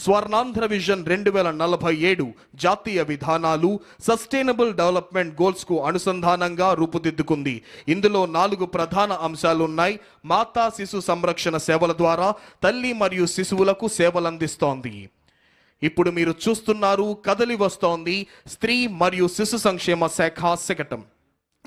Swarnandhra vision రెండు వేల నలభై ఏడు జాతీయ విధానాలు సస్టైనబుల్ డెవలప్మెంట్ గోల్స్కు అనుసంధానంగా రూపుదిద్దుకుంది. ఇందులో నాలుగు ప్రధాన అంశాలున్నాయి. మాతా శిశు సంరక్షణ సేవల ద్వారా తల్లి మరియు శిశువులకు సేవలందిస్తోంది. ఇప్పుడు మీరు చూస్తున్నారు కదలి వస్తోంది స్త్రీ మరియు శిశు సంక్షేమ శాఖ శకటం.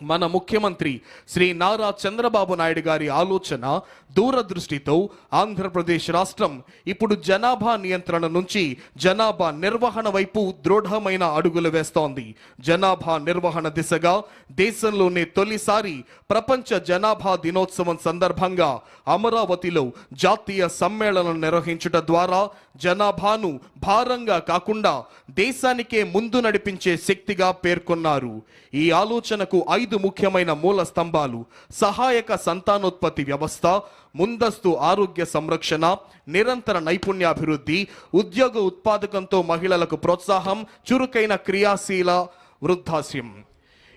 మన ముఖ్యమంత్రి శ్రీ నారా చంద్రబాబు నాయుడు గారి ఆలోచన దూరదృష్టితో ఆంధ్రప్రదేశ్ రాష్ట్రం ఇప్పుడు జనాభా నియంత్రణ నుంచి జనాభా నిర్వహణ వైపు దృఢమైన అడుగులు వేస్తోంది. జనాభా నిర్వహణ దిశగా దేశంలోనే తొలిసారి ప్రపంచ జనాభా దినోత్సవం సందర్భంగా అమరావతిలో జాతీయ సమ్మేళనం నిర్వహించుట ద్వారా జనాభాను భారంగా కాకుండా దేశానికే ముందు నడిపించే శక్తిగా పేర్కొన్నారు. ఈ ఆలోచనకు ఐదు ముఖ్యమైన మూల స్తంభాలు. సహాయక సంతానోత్పత్తి వ్యవస్థ ముందస్తు ఆరోగ్య సంరక్షణ నిరంతర నైపుణ్యాభివృద్ధి ఉద్యోగ ఉత్పాదకంతో మహిళలకు ప్రోత్సాహం చురుకైన క్రియాశీల వృద్ధాశ్యం.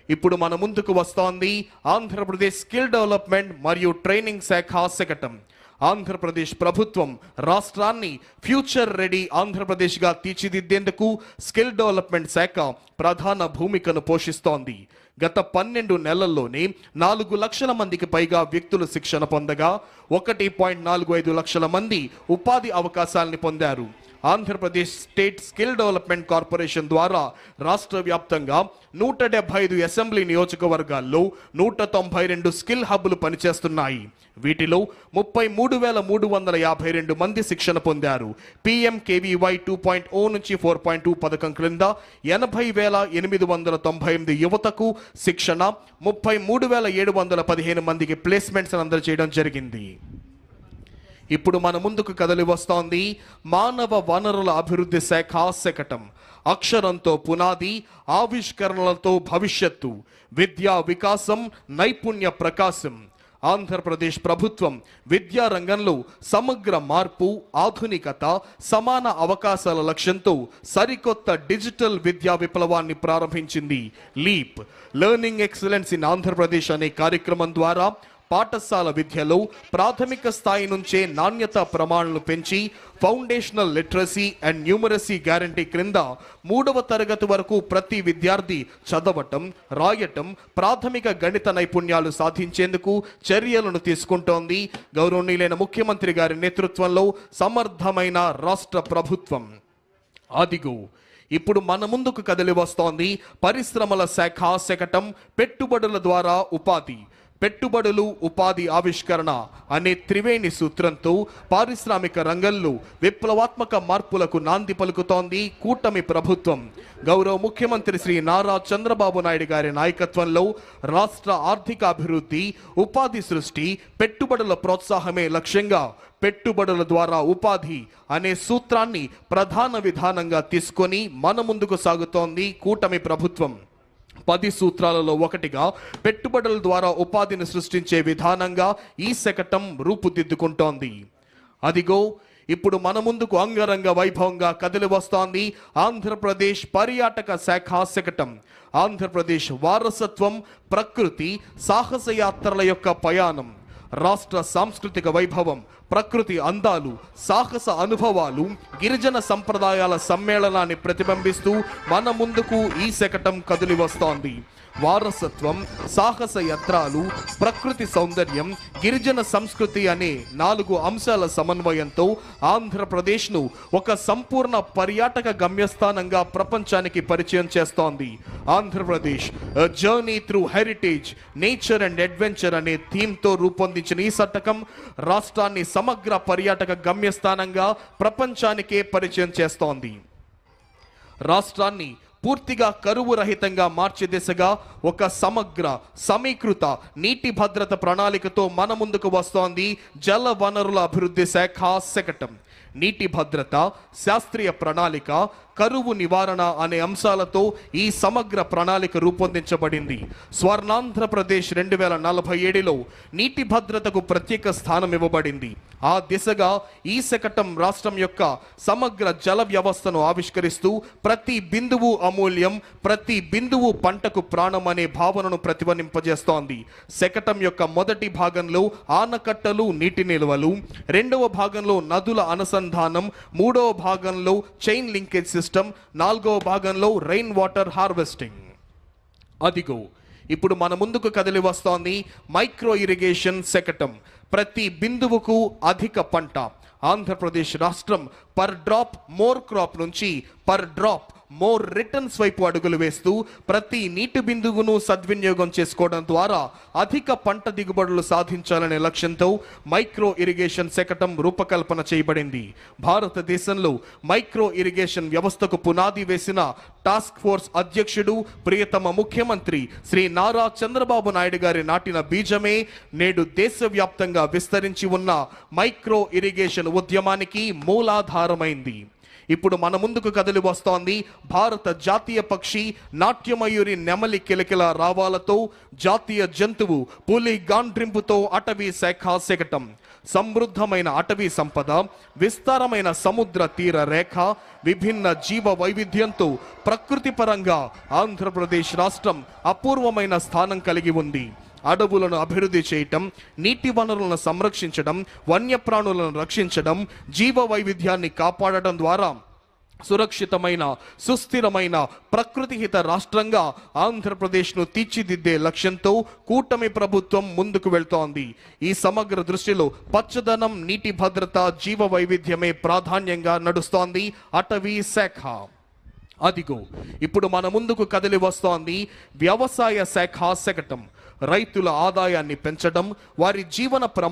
ఇప్పుడు మన ముందుకు వస్తోంది ఆంధ్రప్రదేశ్ స్కిల్ డెవలప్మెంట్ మరియు ట్రైనింగ్ శాఖ శకటం ఆంధ్రప్రదేశ్ ప్రభుత్వం రాష్ట్రాన్ని ఫ్యూచర్ రెడీ ఆంధ్రప్రదేశ్గా తీర్చిదిద్దేందుకు స్కిల్ డెవలప్మెంట్ శాఖ ప్రధాన భూమికను పోషిస్తోంది. గత పన్నెండు నెలల్లోనే నాలుగు లక్షల మందికి పైగా వ్యక్తులు శిక్షణ పొందగా ఒకటి పాయింట్ నాలుగు ఐదు లక్షల మంది ఉపాధి అవకాశాలని పొందారు. Andhra Pradesh state skill development corporation ద్వారా రాష్ట్ర వ్యాప్తంగా నూట డెబ్బై ఐదు అసెంబ్లీ నియోజకవర్గాల్లో నూట తొంభై రెండు స్కిల్ హబ్బులు పనిచేస్తున్నాయి. వీటిలో ముప్పై మూడు వేల మూడు వందల యాభై రెండు మంది శిక్షణ పొందారు. పిఎంకేవీవై టూ పాయింట్ ఓ నుంచి ఫోర్ పాయింట్ టూ పథకం క్రింద ఎనభై వేల ఎనిమిది వందల తొంభై ఎనిమిది యువతకు శిక్షణ ముప్పై మూడు వేల ఏడు వందల పదిహేను మందికి ప్లేస్మెంట్స్ అందజేయడం జరిగింది. ఇప్పుడు మన ముందుకు కదలి వస్తోంది మానవ వనరుల అభివృద్ధి శాఖ శకటం. అక్షరంతో పునాది ఆవిష్కరణలతో భవిష్యత్తు విద్యా వికాసం నైపుణ్య ప్రకాశం. ఆంధ్రప్రదేశ్ ప్రభుత్వం విద్యా రంగంలో సమగ్ర మార్పు ఆధునికత సమాన అవకాశాల లక్ష్యంతో సరికొత్త డిజిటల్ విద్యా విప్లవాన్ని ప్రారంభించింది leap. Learning excellence in Andhra Pradesh అనే కార్యక్రమం ద్వారా పాఠశాల విద్యలో ప్రాథమిక స్థాయి నుంచే నాణ్యత ప్రమాణాలు పెంచి foundational literacy and numeracy guarantee క్రింద మూడవ తరగతి వరకు ప్రతి విద్యార్థి చదవటం రాయటం ప్రాథమిక గణిత నైపుణ్యాలు సాధించేందుకు చర్యలను తీసుకుంటోంది. గౌరవనీయులైన ముఖ్యమంత్రి గారి నేతృత్వంలో సమర్థమైన రాష్ట్ర ప్రభుత్వం. అదిగో ఇప్పుడు మన ముందుకు కదిలి వస్తోంది పరిశ్రమల శాఖ శకటం పెట్టుబడుల ద్వారా ఉపాధి. పెట్టుబడులు ఉపాధి ఆవిష్కరణ అనే త్రివేణి సూత్రంతో పారిశ్రామిక రంగంలో విప్లవాత్మక మార్పులకు నాంది పలుకుతోంది కూటమి ప్రభుత్వం. గౌరవ ముఖ్యమంత్రి శ్రీ నారా చంద్రబాబు నాయుడు గారి నాయకత్వంలో రాష్ట్ర ఆర్థికాభివృద్ధి ఉపాధి సృష్టి పెట్టుబడుల ప్రోత్సాహమే లక్ష్యంగా పెట్టుబడుల ద్వారా ఉపాధి అనే సూత్రాన్ని ప్రధాన విధానంగా తీసుకొని మన ముందుకు సాగుతోంది కూటమి ప్రభుత్వం. పది సూత్రాలలో ఒకటిగా పెట్టుబడుల ద్వారా ఉపాధిని సృష్టించే విధానంగా ఈ శకటం రూపుదిద్దుకుంటోంది. అదిగో ఇప్పుడు మన ముందుకు అంగరంగ వైభవంగా కదిలి వస్తోంది ఆంధ్రప్రదేశ్ పర్యాటక శాఖ శకటం. ఆంధ్రప్రదేశ్ వారసత్వం ప్రకృతి సాహస యాత్రల యొక్క ప్రయాణం. రాష్ట్ర సాంస్కృతిక వైభవం ప్రకృతి అందాలు సాహస అనుభవాలు గిరిజన సంప్రదాయాల సమ్మేళనాన్ని ప్రతిబింబిస్తూ మన ముందుకు ఈ శకటం కదిలి వస్తోంది. వారసత్వం సాహస యత్రాలు ప్రకృతి సౌందర్యం గిరిజన సంస్కృతి అనే నాలుగు అంశాల సమన్వయంతో ఆంధ్రప్రదేశ్ను ఒక సంపూర్ణ పర్యాటక గమ్యస్థానంగా ప్రపంచానికి పరిచయం చేస్తోంది Andhra Pradesh. Journey through heritage nature and adventure అనే థీమ్తో రూపొందించిన ఈ శతకం రాష్ట్రాన్ని సమగ్ర పర్యాటక గమ్యస్థానంగా ప్రపంచానికే పరిచయం చేస్తోంది. రాష్ట్రాన్ని పూర్తిగా కరువు రహితంగా మార్చే దిశగా ఒక సమగ్ర సమీకృత నీటి భద్రత ప్రణాళికతో మన ముందుకు వస్తోంది జల వనరుల అభివృద్ధి శాఖ శకటం. నీటి భద్రత శాస్త్రీయ ప్రణాళిక కరువు నివారణ అనే అంశాలతో ఈ సమగ్ర ప్రణాళిక రూపొందించబడింది. స్వర్ణాంధ్రప్రదేశ్ రెండు వేల నలభై ఏడులో నీటి భద్రతకు ప్రత్యేక స్థానం ఇవ్వబడింది. ఆ దిశగా ఈ శకటం రాష్ట్రం యొక్క సమగ్ర జల వ్యవస్థను ఆవిష్కరిస్తూ ప్రతి బిందువు అమూల్యం ప్రతి బిందువు పంటకు ప్రాణం అనే భావనను ప్రతిధ్వనింపజేస్తోంది శకటం యొక్క మొదటి భాగంలో ఆనకట్టలు నీటి నిల్వలు రెండవ భాగంలో నదుల అనుసంధానం అనుసంధానం మూడో భాగంలో చైన్ లింకేజ్ సిస్టమ్ నాలుగో భాగంలో రెయిన్ వాటర్ హార్వెస్టింగ్ అదిగో ఇప్పుడు మన ముందుకు కదిలి వస్తోంది మైక్రో ఇరిగేషన్ శకటం. ప్రతి బిందువుకు అధిక పంట. ఆంధ్రప్రదేశ్ రాష్ట్రం పర్ డ్రాప్ మోర్ క్రాప్ నుంచి పర్ డ్రాప్ మోర్ రిటర్న్స్ వైపు అడుగులు వేస్తూ ప్రతి నీటి బిందువును సద్వినియోగం చేసుకోవడం ద్వారా అధిక పంట దిగుబడులు సాధించాలనే లక్ష్యంతో మైక్రో ఇరిగేషన్ శకటం రూపకల్పన చేయబడింది. భారతదేశంలో మైక్రో ఇరిగేషన్ వ్యవస్థకు పునాది వేసిన టాస్క్ ఫోర్స్ అధ్యక్షుడు ప్రియతమ ముఖ్యమంత్రి శ్రీ నారా చంద్రబాబు నాయుడు గారి నాటిన బీజమే నేడు దేశవ్యాప్తంగా విస్తరించి ఉన్న మైక్రో ఇరిగేషన్ ఉద్యమానికి మూలాధారమైంది. ఇప్పుడు మన ముందుకు కదిలి వస్తోంది భారత జాతీయ పక్షి నాట్యమయూరి నెమలి కిలకిల రావాలతో జాతీయ జంతువు పులి గాండ్రింపుతో అటవీ శాఖ శకటం. సమృద్ధమైన అటవీ సంపద విస్తారమైన సముద్ర తీర రేఖ విభిన్న జీవ వైవిధ్యంతో ప్రకృతి పరంగా ఆంధ్రప్రదేశ్ రాష్ట్రం అపూర్వమైన స్థానం కలిగి ఉంది. అడవులను అభివృద్ధి చేయటం నీటి వనరులను సంరక్షించడం వన్యప్రాణులను రక్షించడం జీవ వైవిధ్యాన్ని కాపాడటం ద్వారా సురక్షితమైన సుస్థిరమైన ప్రకృతిహిత రాష్ట్రంగా ఆంధ్రప్రదేశ్ను తీర్చిదిద్దే లక్ష్యంతో కూటమి ప్రభుత్వం ముందుకు వెళ్తోంది. ఈ సమగ్ర దృష్టిలో పచ్చదనం నీటి భద్రత జీవ వైవిధ్యమే ప్రాధాన్యంగా నడుస్తోంది. అటవీ శాఖ. అదిగో ఇప్పుడు మన ముందుకు కదిలి వస్తోంది వ్యవసాయ శాఖ శకటం. రైతుల ఆదాయాన్ని పెంచడం వారి జీవన ప్రమాణ